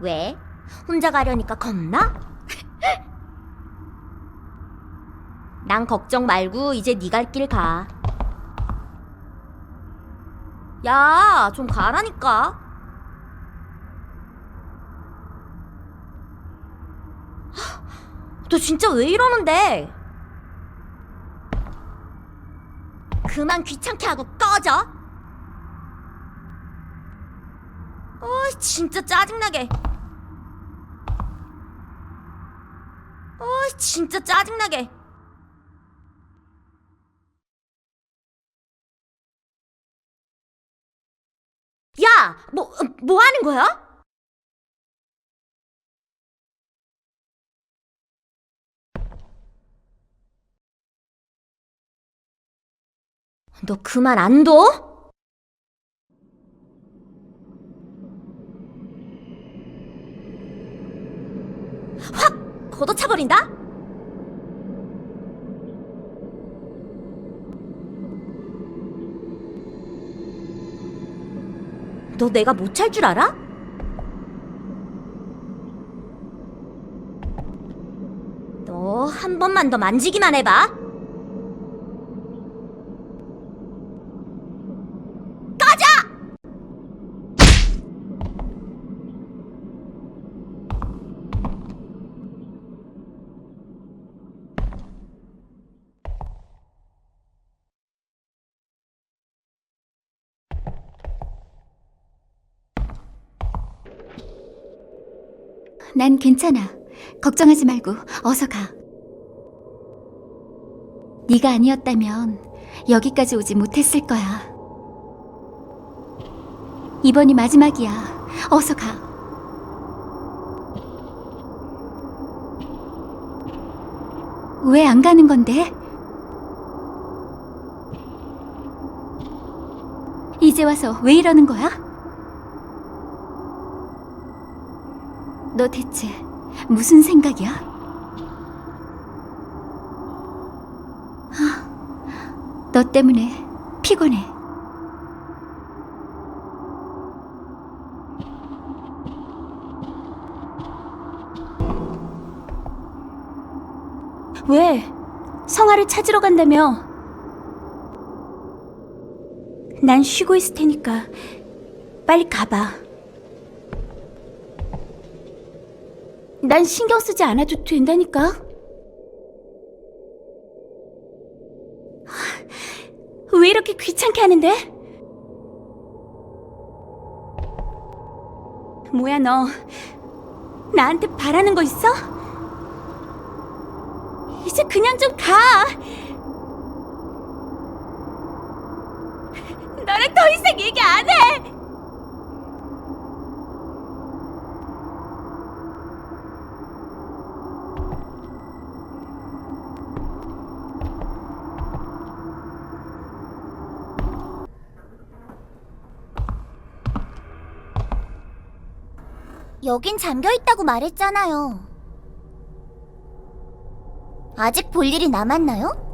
왜? 혼자 가려니까 겁나? 난 걱정 말고 이제 네 갈 길 가. 야, 좀 가라니까. 하, 너 진짜 왜 이러는데? 그만 귀찮게 하고 꺼져. 어, 진짜 짜증나게. 진짜 짜증나게. 야, 뭐, 뭐 하는 거야? 너 그만 안 둬? 확 걷어차버린다? 너 내가 못 찰 줄 알아? 너 한 번만 더 만지기만 해봐. 꺼져! 난 괜찮아. 걱정하지 말고 어서 가. 네가 아니었다면 여기까지 오지 못했을 거야. 이번이 마지막이야. 어서 가. 왜 안 가는 건데? 이제 와서 왜 이러는 거야? 너 대체 무슨 생각이야? 하, 너 때문에 피곤해. 왜? 성화를 찾으러 간다며? 난 쉬고 있을 테니까 빨리 가봐. 난 신경 쓰지 않아도 된다니까. 하, 왜 이렇게 귀찮게 하는데? 뭐야 너 나한테 바라는 거 있어? 이제 그냥 좀 가. 나랑 더 이상 얘기 안 해. 여긴 잠겨 있다고 말했잖아요. 아직 볼 일이 남았나요?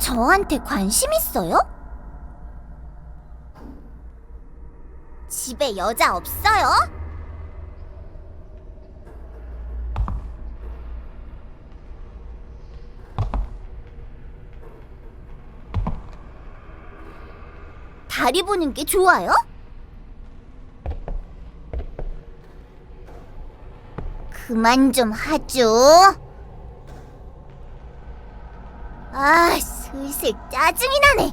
저한테 관심 있어요? 집에 여자 없어요? 다리 보는 게 좋아요? 그만 좀 하죠. 아, 슬슬 짜증이 나네.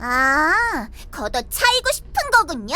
아, 걷어 차이고 싶은 거군요.